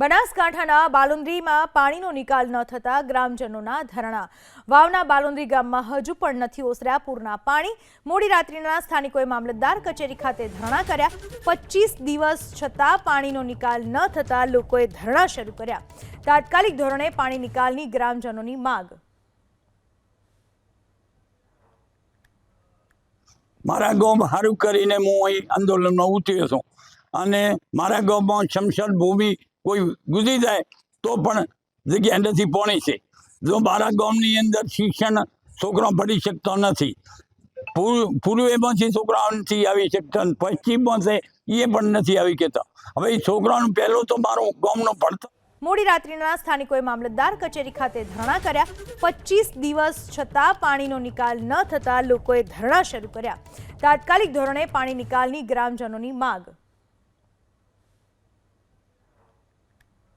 બનાસકાંઠાના બાલુંદ્રીમાં પાણીનો નિકાલ ન થતા ગ્રામજનોના ધરણા. વાવના બાલુંદ્રી ગામમાં હજુ પણ નથી ઓસર્યા પૂરના પાણી. મોડી રાત્રિના સ્થાનિકોએ મામલતદાર કચેરી ખાતે ધરણા કર્યા. પચીસ દિવસ છતાં પાણીનો નિકાલ ન થતા લોકોએ ધરણા શરૂ કર્યા. તાત્કાલિક ધોરણે પાણી નિકાલની ગ્રામજનોની માંગ. મારા ગામ સારું કરીને હું અહીં આંદોલનમાં ઉતર્યો છું. અને મારા ગામમાં શમશાન ભૂમિ કોઈ ગુજરી જાય તો પણ જગ્યા નથી પોણી છે. જો મારા ગામની અંદર શિક્ષણ છોકરો ભણી શકતો નથી પૂર્વ- પૂર્વેમાંથી છોકરાઓ નથી આવી શકતા પશ્ચિમમાં છે એ પણ નથી આવી કહેતા હવે એ છોકરાનું પહેલો તો મારો ગામનો ભણતર. મોડી રાત્રિના સ્થાનિકોએ મામલતદાર કચેરી ખાતે ધરણા કર્યા. પચીસ દિવસ છતાં પાણીનો નિકાલ ન થતા લોકોએ ધરણા શરૂ કર્યા. તાત્કાલિક ધોરણે પાણી નિકાલની ગ્રામજનોની માંગ.